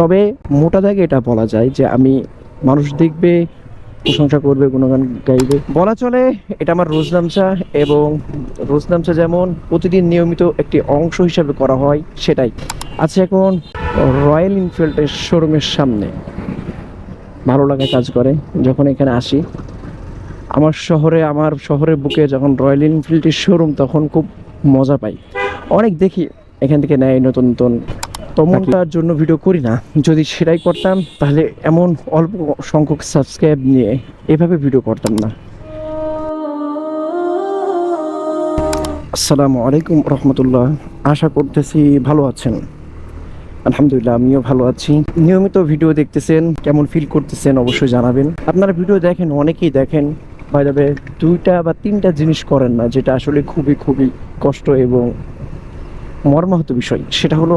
তবে মোটা দাগে এটা বলা যায় যে আমি মানুষ দেখবে, প্রশংসা করবে, গুণগান গাইবে। বলা চলে, এটা আমার রোজ রোজনামচা এবং রোজনামচা যেমন প্রতিদিন নিয়মিত একটি অংশ হিসাবে করা হয়, সেটাই। আছে এখন রয়্যাল এনফিল্ডের শোরুমের সামনে। ভালো লাগা কাজ করে, যখন এখানে আসি। আমার শহরে, আমার শহরের বুকে যখন রয়্যাল এনফিল্ডের শোরুম, তখন খুব মজা পাই। অনেক দেখি এখান থেকে নেয় নতুন নতুন তেমনটার জন্য ভিডিও করি না। যদি সেটাই করতাম তাহলে এমন অল্প সংখ্যক সাবস্ক্রাইব নিয়ে এভাবে ভিডিও করতাম না। আসসালামু আলাইকুম রহমতুল্লাহ। আশা করতেছি ভালো আছেন। আলহামদুলিল্লাহ আমিও ভালো আছি। নিয়মিত ভিডিও দেখতেছেন কেমন ফিল করতেছেন অবশ্যই জানাবেন। আপনারা ভিডিও দেখেন অনেকেই দেখেন। বাইরে দুইটা বা তিনটা জিনিস করেন না যেটা আসলে খুবই খুবই কষ্ট এবং মর্মাহত বিষয়। সেটা হলো,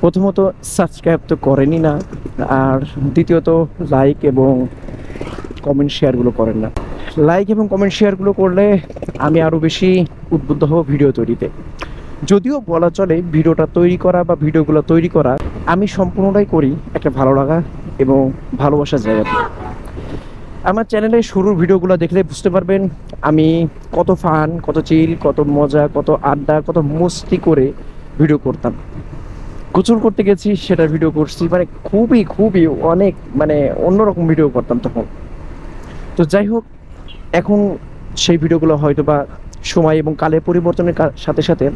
প্রথমত সাবস্ক্রাইব তো করেনই না, আর দ্বিতীয়ত লাইক এবং কমেন্ট শেয়ারগুলো করেন না। লাইক এবং কমেন্ট শেয়ারগুলো করলে আমি আরও বেশি উদ্বুদ্ধ হব ভিডিও তৈরিতে। যদিও বলা চলে, ভিডিওটা তৈরি করা বা ভিডিওগুলো তৈরি করা, আমি সম্পূর্ণটাই করি একটা ভালো লাগা এবং ভালোবাসার জায়গা আমার চ্যানেলে শুরুর ভিডিওগুলো দেখলে বুঝতে পারবেন, আমি কত ফান কত চিল কত মজা, কত আড্ডা, কত মস্তি করে ভিডিও করতাম। গোসল করতে গেছি সেটা ভিডিও করছি মানে খুবই খুবই অনেক মানে অন্যরকম ভিডিও করতাম তখন। তো যাই হোক, এখন সেই ভিডিওগুলো হয়তো বা সময় এবং কালের পরিবর্তনের সাথে সাথে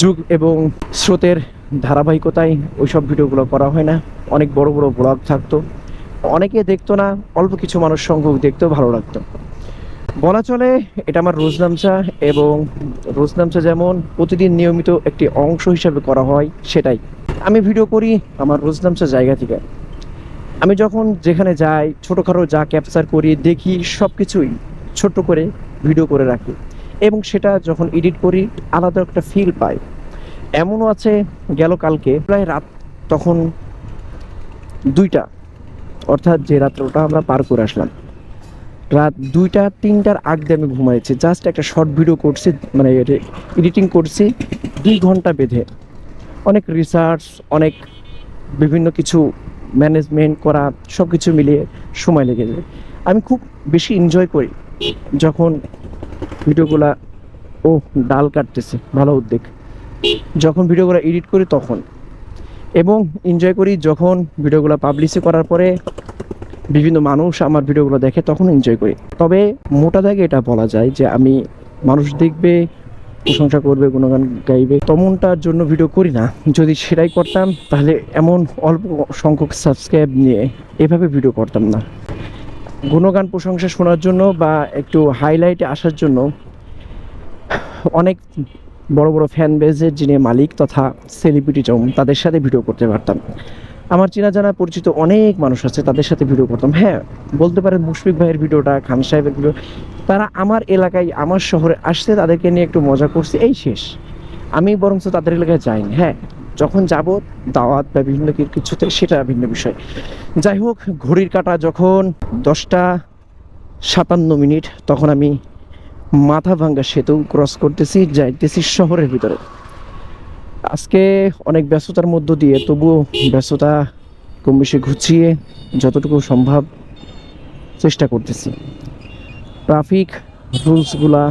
যুগ এবং স্রোতের ধারাবাহিকতায় ওইসব ভিডিওগুলো করা হয় না। অনেক বড় বড় ব্লগ থাকতো। অনেকে দেখতো না, অল্প কিছু মানুষ সংখ্যক দেখতেও ভালো লাগতো। বলা চলে, এটা আমার রোজনামচা এবং রোজনামচা যেমন প্রতিদিন নিয়মিত একটি অংশ হিসাবে করা হয়, সেটাই। আমি ভিডিও করি আমার রোজনামচা জায়গা থেকে। আমি যখন যেখানে যাই, ছোটোখাটো যা ক্যাপচার করি, দেখি সব কিছুই ছোট্ট করে ভিডিও করে রাখি। এবং সেটা যখন এডিট করি, আলাদা একটা ফিল পাই। এমনও আছে, গেল কালকে, প্রায় রাত, তখন দুইটা অর্থাৎ যে রাত্রটা আমরা পার করে আসলাম। রাত দুইটা, তিনটার আগ দিয়ে আমি ঘুমাইছি। জাস্ট একটা শর্ট ভিডিও করছি মানে এডিটিং করছি দুই ঘণ্টা বেঁধে। অনেক রিসার্চ অনেক বিভিন্ন কিছু ম্যানেজমেন্ট করা সব কিছু মিলিয়ে সময় লেগে যায়। আমি খুব বেশি এনজয় করি যখন ভিডিওগুলা ও ডাল কাটতেছে, ভালো উদ্যোগ। যখন ভিডিওগুলো এডিট করি তখন। এবং এনজয় করি যখন ভিডিওগুলো পাবলিশে করার পরে বিভিন্ন মানুষ আমার ভিডিওগুলো দেখে তখন এনজয় করি। তবে মোটা দাগে এটা বলা যায় যে আমি মানুষ দেখবে, প্রশংসা করবে, গুণগান গাইবে, তেমনটার জন্য ভিডিও করি না। যদি সেটাই করতাম, তাহলে এমন অল্প সংখ্যক সাবস্ক্রাইব নিয়ে এভাবে ভিডিও করতাম না। গুণগান প্রশংসা শোনার জন্য বা একটু হাইলাইটে আসার জন্য অনেক বড় বড় ফ্যান বেজের যিনি মালিক তথা সেলিব্রিটি জম তাদের সাথে ভিডিও করতে পারতাম। আমার চেনা জানা পরিচিত অনেক মানুষ আছে, তাদের সাথে ভিডিও করতাম। হ্যাঁ বলতে পারেন মুশফিক ভাইয়ের ভিডিওটা খান সাহেবের ভিডিও তারা আমার এলাকায়, আমার শহরে আসছে তাদেরকে নিয়ে একটু মজা করছে, এই শেষ। আমি বরঞ্চ তাদের এলাকায় যাইনি। হ্যাঁ যখন যাব, দাওয়াত বা বিভিন্ন কিছুতে, সেটা ভিন্ন বিষয়। যাই হোক, ঘড়ির কাটা যখন দশটা সাতান্ন মিনিট, তখন আমি মাথা ভাঙ্গা সেতু ক্রস করতেছি, যাইতেছি শহরের ভিতরে। আজকে অনেক ব্যস্ততার মধ্য দিয়ে তবুও ব্যস্ততা কম বেশি ঘুচিয়ে যতটুকু সম্ভব চেষ্টা করতেছি। ট্রাফিক রুলসগুলা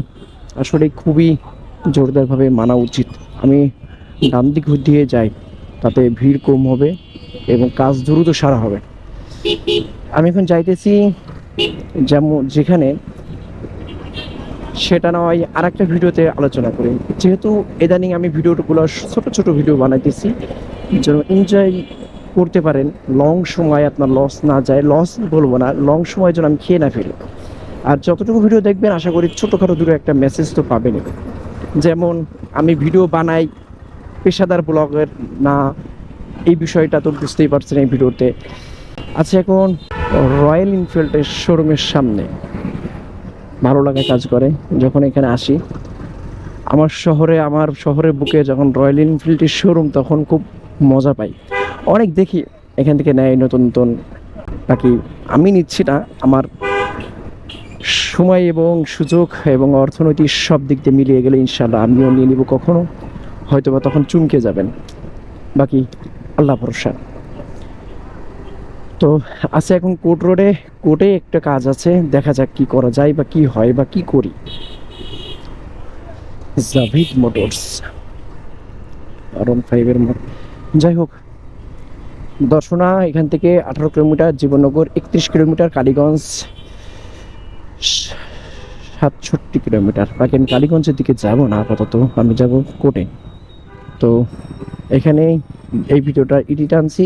আসলে খুবই জোরদারভাবে মানা উচিত। আমি ডান দিক দিয়ে যাই, তাতে ভিড় কম হবে এবং কাজ দ্রুত সারা হবে। আমি এখন যাইতেছি যেমন, যেখানে সেটা নয় আর একটা ভিডিওতে আলোচনা করি। যেহেতু ইদানিং আমি ভিডিওগুলো ছোট ছোট ভিডিও বানাইতেছি, যেন এনজয় করতে পারেন। লং সময় আপনার লস না যায় লস বলব না লং সময় যেন আমি খেয়ে না ফেলি। আর যতটুকু ভিডিও দেখবেন, আশা করি ছোটোখাটো দুটো একটা মেসেজ তো পাবেনই। যেমন, আমি ভিডিও বানাই পেশাদার ব্লগের, না, এই বিষয়টা তো বুঝতেই পারছেন এই ভিডিওতে। আচ্ছা এখন রয়্যাল এনফিল্ডের শোরুমের সামনে। ভালো লাগা কাজ করে। যখন এখানে আসি, আমার শহরে, আমার শহরের বুকে যখন রয়্যাল এনফিল্ডের শোরুম তখন খুব মজা পাই। অনেক দেখি, এখান থেকে নেয় নতুন নতুন বাকি আমি নিচ্ছি না, আমার সময় এবং সুযোগ এবং অর্থনৈতিক সব দিক দিয়ে মিলিয়ে গেলে ইনশাল্লাহ আমিও নিয়ে নিব কখনো। হয়তো বা তখন চুমকে যাবেন। বাকি আল্লাহ ভরসা। তো আছে এখন কোর্ট রোডে, কোর্টে একটা কাজ আছে, দেখা যাক কি করা যায় বা কি হয় বা কি করি। জাভিদ মোটরস আর ওয়ান ফাইভের যাই হোক, দর্শনা, এখান থেকে আঠারো কিলোমিটার, জীবননগর, একত্রিশ কিলোমিটার, কালীগঞ্জ, সাতষট্টি কিলোমিটার। বাকি আমি কালীগঞ্জের দিকে যাব না, আপাতত আমি যাব কোটে তো এখানে এই ভিডিওটা এডিট আনছি।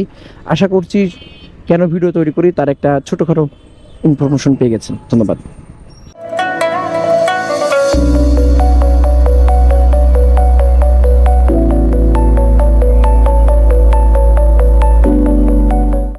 আশা করছি কেন ভিডিও তৈরি করি তার একটা ছোটখাটো ইনফরমেশন পেয়ে গেছেন। ধন্যবাদ।